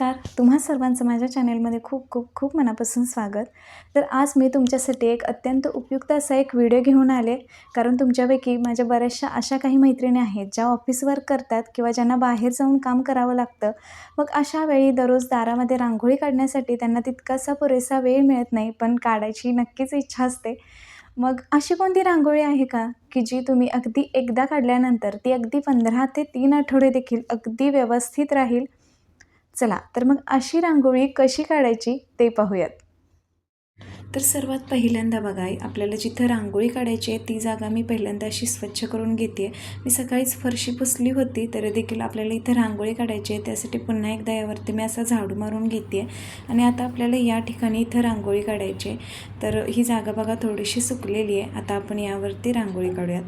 तुम्हा सर्वांचं माझ्या चॅनेलमध्ये खूप खूप खूप मनापासून स्वागत. तर आज मी तुमच्यासाठी एक अत्यंत उपयुक्त असा एक व्हिडिओ घेऊन आले. कारण तुमच्यापैकी माझ्या बऱ्याचशा अशा काही मैत्रिणी आहेत ज्या ऑफिस वर्क करतात किंवा ज्यांना बाहेर जाऊन काम करावं लागतं. मग अशा वेळी दररोज दारामध्ये रांगोळी काढण्यासाठी त्यांना तितकासा पुरेसा वेळ मिळत नाही पण काढायची नक्कीच इच्छा असते. मग अशी कोणती रांगोळी आहे का? की जी तुम्ही अगदी एकदा काढल्यानंतर ती अगदी पंधरा ते तीन आठवडे देखील अगदी व्यवस्थित राहील? चला तर मग अशी रांगोळी कशी काढायची ते पाहूयात. तर सर्वात पहिल्यांदा बघा आपल्याला जिथं रांगोळी काढायची आहे ती जागा मी पहिल्यांदा अशी स्वच्छ करून घेते. मी सकाळीच फरशी पुसली होती तरी देखील आपल्याला इथं रांगोळी काढायची आहे त्यासाठी पुन्हा एकदा यावरती मी असा झाडू मारून घेते. आणि आता आपल्याला या ठिकाणी इथं रांगोळी काढायची आहे. तर ही जागा बघा थोडीशी सुकलेली आहे. आता आपण यावरती रांगोळी काढूयात.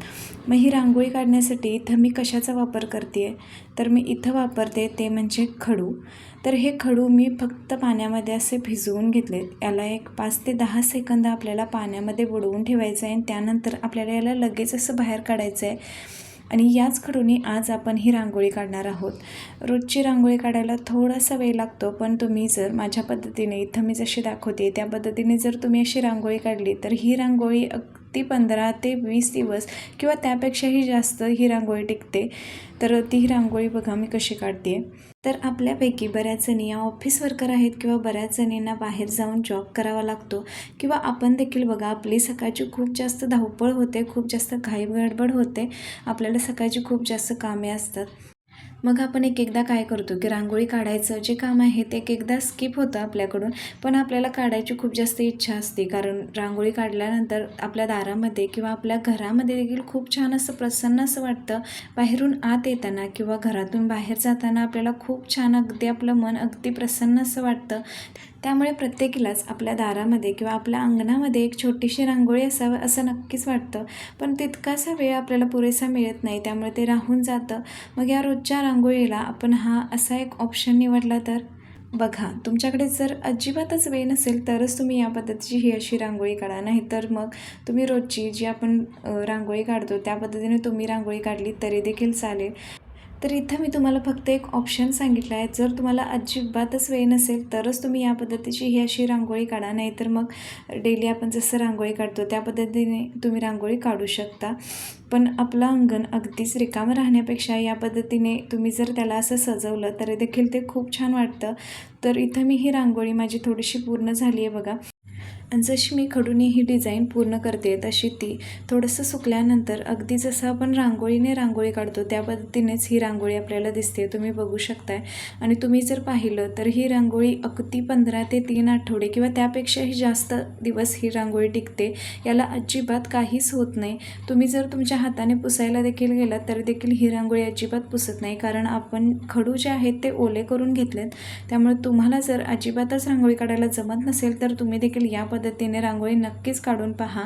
मग ही रांगोळी काढण्यासाठी इथं मी कशाचा वापर करते? तर मी इथं वापरते ते म्हणजे खडू. तर हे खडू मी फक्त पाण्यामध्ये असे भिजवून घेतले याला एक पाच ते दहा सेकंद आपल्याला पाण्यामध्ये बुडवून ठेवायचं आहे आणि त्यानंतर आपल्याला याला लगेच असं बाहेर काढायचं आहे आणि याच खडूने आज आपण ही रांगोळी काढणार आहोत. रोजची रांगोळी काढायला थोडासा वेळ लागतो पण तुम्ही जर माझ्या पद्धतीने इथं मी जशी दाखवते त्या पद्धतीने जर तुम्ही अशी रांगोळी काढली तर ही रांगोळी ती पंधरा ते वीस दिवस किंवा त्यापेक्षाही जास्त ही रांगोळी टिकते. तर ती ही रांगोळी बघा मी कशी काढते तर आपल्यापैकी बऱ्याच जणी या ऑफिस वर्कर आहेत किंवा बऱ्याच जणींना बाहेर जाऊन जॉब करावा लागतो किंवा आपण देखील बघा आपली सकाळची खूप जास्त धावपळ होते खूप जास्त घाई गडबड होते आपल्याला सकाळची खूप जास्त कामे असतात. मग आपण एक एकदा काय करतो की रांगोळी काढायचं जे काम आहे ते एक एकदा स्किप होतं आपल्याकडून पण आपल्याला काढायची खूप जास्त इच्छा असते. कारण रांगोळी काढल्यानंतर आपल्या दारामध्ये किंवा आपल्या घरामध्ये देखील खूप छान असं प्रसन्न असं वाटतं. बाहेरून आत येताना किंवा घरातून बाहेर जाताना आपल्याला खूप छान अगदी आपलं मन अगदी प्रसन्न असं वाटतं. त्यामुळे प्रत्येकीलाच आपल्या दारामध्ये किंवा आपल्या अंगणामध्ये एक छोटीशी रांगोळी असावं असं नक्कीच वाटतं. पण तितकासा वेळ आपल्याला पुरेसा मिळत नाही त्यामुळे ते राहून जातं. मग या रोजच्या रांगोळीला आपण हा असा एक ऑप्शन निवडला तर? बघा तुमच्याकडे जर अजिबातच वेळ नसेल तरच तुम्ही या पद्धतीची ही अशी रांगोळी काढा. नाही तर मग तुम्ही रोजची जी आपण रांगोळी काढतो त्या पद्धतीने तुम्ही रांगोळी काढली तरी देखील चालेल. तर इथं मी तुम्हाला फक्त एक ऑप्शन सांगितलं आहे. जर तुम्हाला अजिबातच वेळ नसेल तरच तुम्ही या पद्धतीची ही अशी रांगोळी काढा. नाही तर मग डेली आपण जसं रांगोळी काढतो त्या पद्धतीने तुम्ही रांगोळी काढू शकता. पण आपलं अंगण अगदीच रिकामं राहण्यापेक्षा या पद्धतीने तुम्ही जर त्याला असं सजवलं तरी देखील ते खूप छान वाटतं. तर इथं मी ही रांगोळी माझी थोडीशी पूर्ण झाली आहे बघा. आणि जशी मी खडूने ही डिझाईन पूर्ण करते तशी ती थोडंसं सुकल्यानंतर अगदी जसं आपण रांगोळीने रांगोळी काढतो त्या पद्धतीनेच ही रांगोळी आपल्याला दिसते. तुम्ही बघू शकताय. आणि तुम्ही जर पाहिलं तर ही रांगोळी अगदी पंधरा ते तीन आठवडे किंवा त्यापेक्षाही जास्त दिवस ही रांगोळी टिकते याला अजिबात काहीच होत नाही. तुम्ही जर तुमच्या हाताने पुसायला देखील गेलात तर देखील ही रांगोळी अजिबात पुसत नाही. कारण आपण खडू जे आहेत ते ओले करून घेतलेत. त्यामुळे तुम्हाला जर अजिबातच रांगोळी काढायला जमत नसेल तर तुम्ही देखील या पद्धतीने रांगोळी नक्कीच काढून पहा.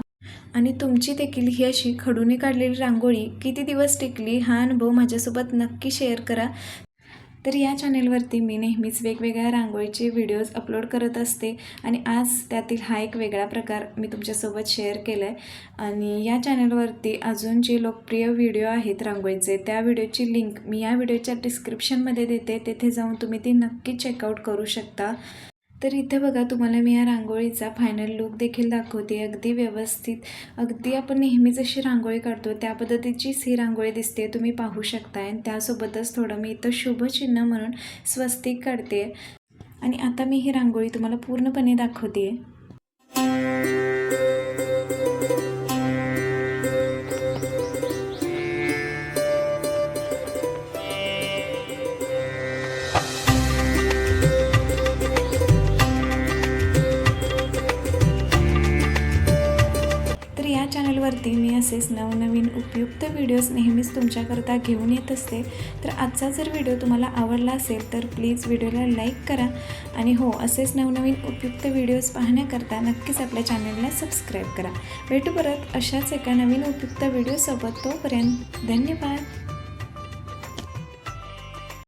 आणि तुमची देखील ही अशी खडूने काढलेली रांगोळी किती दिवस टिकली हा अनुभव माझ्यासोबत नक्की शेअर करा. तर या चॅनेलवरती मी नेहमीच वेगवेगळ्या रांगोळीचे व्हिडिओज अपलोड करत असते आणि आज त्यातील हा एक वेगळा प्रकार मी तुमच्यासोबत शेअर केला आहे आणि या चॅनेलवरती अजून जे लोकप्रिय व्हिडिओ आहेत रांगोळीचे त्या व्हिडिओची लिंक मी या व्हिडिओच्या डिस्क्रिप्शनमध्ये देते. तेथे जाऊन तुम्ही ती नक्की चेकआउट करू शकता. तर इथे बघा तुम्हाला मी या रांगोळीचा फायनल लुक देखील दाखवते. अगदी व्यवस्थित अगदी आपण नेहमीच अशी रांगोळी काढतो. त्या पद्धतीचीच ही रांगोळी दिसते तुम्ही पाहू शकता आणि त्यासोबतच थोडं मी इथं शुभचिन्ह म्हणून स्वस्तिक काढते. आणि आता मी ही रांगोळी तुम्हाला पूर्णपणे दाखवते. असेच नवनवीन उपयुक्त व्हिडिओज नेहमीच तुमच्याकरता घेऊन येत असते. तर आजचा जर व्हिडिओ तुम्हाला आवडला असेल तर प्लीज व्हिडिओला लाईक करा. आणि हो असेच नवनवीन उपयुक्त व्हिडिओज पाहण्याकरता नक्कीच आपल्या चॅनलला सबस्क्राईब करा. भेटू परत अशाच एका नवीन उपयुक्त व्हिडिओसोबत तोपर्यंत धन्यवाद.